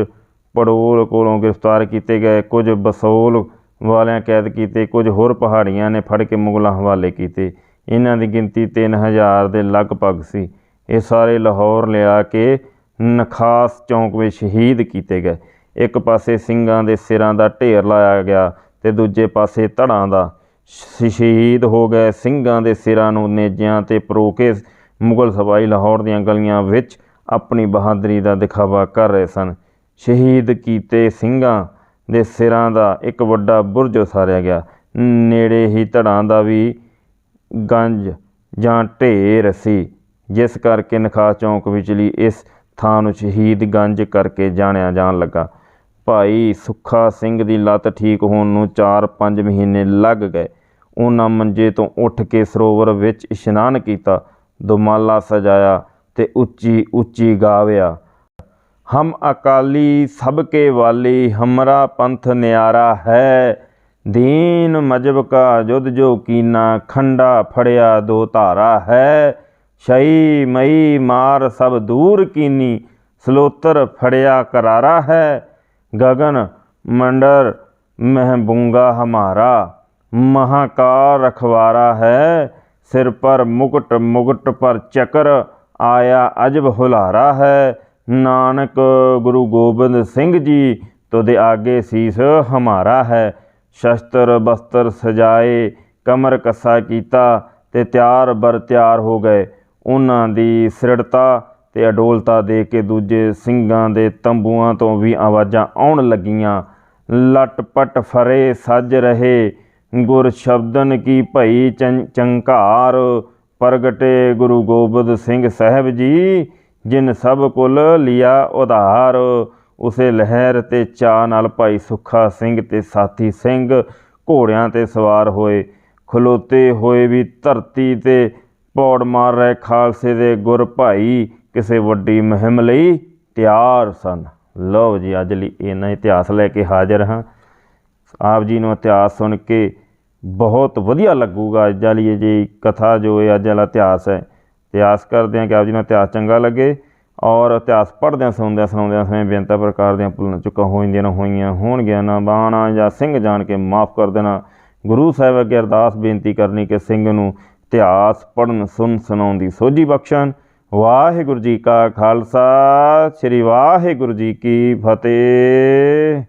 ਪੜੋਲ ਕੋਲੋਂ ਗ੍ਰਿਫਤਾਰ ਕੀਤੇ ਗਏ, ਕੁਝ ਬਸੋਲ ਵਾਲਿਆਂ ਕੈਦ ਕੀਤੇ, ਕੁਝ ਹੋਰ ਪਹਾੜੀਆਂ ਨੇ ਫੜ ਕੇ ਮੁਗਲਾਂ ਹਵਾਲੇ ਕੀਤੇ। ਇਹਨਾਂ ਦੀ ਗਿਣਤੀ 3000 ਦੇ ਲਗਭਗ ਸੀ। ਇਹ ਸਾਰੇ ਲਾਹੌਰ ਲਿਆ ਕੇ ਨਖਾਸ ਚੌਂਕ ਵਿੱਚ ਸ਼ਹੀਦ ਕੀਤੇ ਗਏ। ਇੱਕ ਪਾਸੇ ਸਿੰਘਾਂ ਦੇ ਸਿਰਾਂ ਦਾ ਢੇਰ ਲਾਇਆ ਗਿਆ ਤੇ ਦੂਜੇ ਪਾਸੇ ਧੜਾਂ ਦਾ ਸ਼ਹੀਦ ਹੋ ਗਏ। ਸਿੰਘਾਂ ਦੇ ਸਿਰਾਂ ਨੂੰ ਨੇਜਿਆਂ ਤੇ ਪਰੋ ਕੇ ਮੁਗਲ ਸਵਾਈ ਲਾਹੌਰ ਦੀਆਂ ਗਲੀਆਂ ਵਿੱਚ ਆਪਣੀ ਬਹਾਦਰੀ ਦਾ ਦਿਖਾਵਾ ਕਰ ਰਹੇ ਸਨ। ਸ਼ਹੀਦ ਕੀਤੇ ਸਿੰਘਾਂ ਦੇ ਸਿਰਾਂ ਦਾ ਇੱਕ ਵੱਡਾ ਬੁਰਜ ਉਸਾਰਿਆ ਗਿਆ। ਨੇੜੇ ਹੀ ਧੜਾਂ ਦਾ ਵੀ ਗੰਜ ਜਾਂ ਢੇਰ ਸੀ, ਜਿਸ ਕਰਕੇ ਨਖਾ ਚੌਂਕ ਵਿਚਲੀ ਇਸ ਥਾਂ ਨੂੰ ਸ਼ਹੀਦ ਗੰਜ ਕਰਕੇ ਜਾਣਿਆ ਜਾਣ ਲੱਗਾ। ਭਾਈ ਸੁੱਖਾ ਸਿੰਘ ਦੀ ਲੱਤ ਠੀਕ ਹੋਣ ਨੂੰ 4-5 ਮਹੀਨੇ ਲੱਗ ਗਏ। ਉਹਨਾਂ ਮੰਜੇ ਤੋਂ ਉੱਠ ਕੇ ਸਰੋਵਰ ਵਿੱਚ ਇਸ਼ਨਾਨ ਕੀਤਾ, ਦੁਮਾਲਾ ਸਜਾਇਆ ਤੇ ਉੱਚੀ ਉੱਚੀ ਗਾਵਿਆ। ਹਮ ਅਕਾਲੀ ਸਭ ਕੇ ਵਾਲੀ, ਹਮਰਾ ਪੰਥ ਨਿਆਰਾ ਹੈ। ਦੀਨ ਮਜਬ ਕਾ ਜੁਦ ਜੋ ਕੀਨਾ, ਖੰਡਾ ਫੜਿਆ ਦੋ ਧਾਰਾ ਹੈ। ਸ਼ਈ ਮਈ ਮਾਰ ਸਭ ਦੂਰ ਕੀਨੀ, ਸਲੋਤਰ ਫੜਿਆ ਕਰਾਰਾ ਹੈ। ਗगन ਮੰਡਰ ਮਹਿਬੂੰਗਾ ਹਮਾਰਾ, ਮਹਾਕਾਰ ਰਖਵਾਰਾ ਹੈ। ਸਿਰ ਪਰ ਮੁਕਟ ਮੁਕਟ ਪਰ ਚੱਕਰ ਆਇਆ ਅਜਬ ਹੁਲਾਰਾ ਹੈ। ਨਾਨਕ ਗੁਰੂ ਗੋਬਿੰਦ ਸਿੰਘ ਜੀ ਤੁਦੇ ਆਗੇ ਸੀਸ ਹਮਾਰਾ ਹੈ। ਸ਼ਸਤਰ ਬਸਤਰ ਸਜਾਏ, ਕਮਰ ਕੱਸਾ ਕੀਤਾ ਤੇ ਤਿਆਰ ਬਰ ਤਿਆਰ ਹੋ ਗਏ। ਉਹਨਾਂ ਦੀ ਸਿਰੜਤਾ ਤੇ ਅਡੋਲਤਾ ਦੇ ਕੇ ਦੂਜੇ ਸਿੰਘਾਂ ਦੇ ਤੰਬੂਆਂ ਤੋਂ ਵੀ ਆਵਾਜ਼ਾਂ ਆਉਣ ਲੱਗੀਆਂ। ਲਟਪਟ ਫਰੇ ਸੱਜ ਰਹੇ ਗੁਰ ਸ਼ਬਦਨ ਕੀ ਭਈ ਚੰ- ਚੰਕਾਰ? ਪ੍ਰਗਟੇ ਗੁਰੂ ਗੋਬਿੰਦ ਸਿੰਘ ਸਾਹਿਬ ਜੀ, ਜਿਨ ਸਭ ਕੁਲ ਲਿਆ ਉਧਾਰ। ਉਸੇ ਲਹਿਰ ਤੇ ਚਾਅ ਨਾਲ ਭਾਈ ਸੁੱਖਾ ਸਿੰਘ ਤੇ ਸਾਥੀ ਸਿੰਘ ਘੋੜਿਆਂ ਤੇ ਸਵਾਰ ਹੋਏ। ਖਲੋਤੇ ਹੋਏ ਵੀ ਧਰਤੀ ਤੇ ਪੌੜ ਮਾਰ ਰਹੇ ਖਾਲਸੇ ਦੇ ਗੁਰ ਭਾਈ, ਕਿਸੇ ਵੱਡੀ ਮੁਹਿੰਮ ਲਈ ਤਿਆਰ ਸਨ। ਲਓ ਜੀ, ਅੱਜ ਲਈ ਇਹਨਾਂ ਇਤਿਹਾਸ ਲੈ ਕੇ ਹਾਜ਼ਰ ਹਾਂ। ਆਪ ਜੀ ਨੂੰ ਇਤਿਹਾਸ ਸੁਣ ਕੇ ਬਹੁਤ ਵਧੀਆ ਲੱਗੂਗਾ। ਅੱਜ ਵਾਲੀ ਇਹ ਜੀ ਕਥਾ ਜੋ ਇਹ ਅੱਜ ਵਾਲਾ ਇਤਿਹਾਸ ਹੈ। ਇਤਿਹਾਸ ਕਰਦੇ ਹਾਂ ਕਿ ਆਪ ਜੀ ਨੂੰ ਇਤਿਹਾਸ ਚੰਗਾ ਲੱਗੇ ਔਰ ਇਤਿਹਾਸ ਪੜ੍ਹਦਿਆਂ ਸੁਣਦਿਆਂ ਸੁਣਾਉਂਦਿਆਂ ਸਮੇਂ ਬੇਨਤਾ ਪ੍ਰਕਾਰ ਦੀਆਂ ਭੁੱਲਾਂ ਚੁੱਕਾਂ ਹੋ ਜਾਂਦੀਆਂ ਨਾ ਹੋਈਆਂ ਹੋਣਗੀਆਂ। ਨਾ ਬਾਣਾ ਜਾਂ ਸਿੰਘ ਜਾਣ ਕੇ ਮਾਫ ਕਰ ਦੇਣਾ। ਗੁਰੂ ਸਾਹਿਬ ਅੱਗੇ ਅਰਦਾਸ ਬੇਨਤੀ ਕਰਨੀ ਕਿ ਸਿੰਘ ਨੂੰ ਇਤਿਹਾਸ ਪੜਨ ਸੁਣ ਸੁਣਾਉਣ ਦੀ ਸੋਝੀ ਬਖਸ਼ਣ। ਵਾਹਿਗੁਰੂ ਜੀ ਕਾ ਖਾਲਸਾ, ਸ੍ਰੀ ਵਾਹਿਗੁਰੂ ਜੀ ਕੀ ਫਤਿਹ।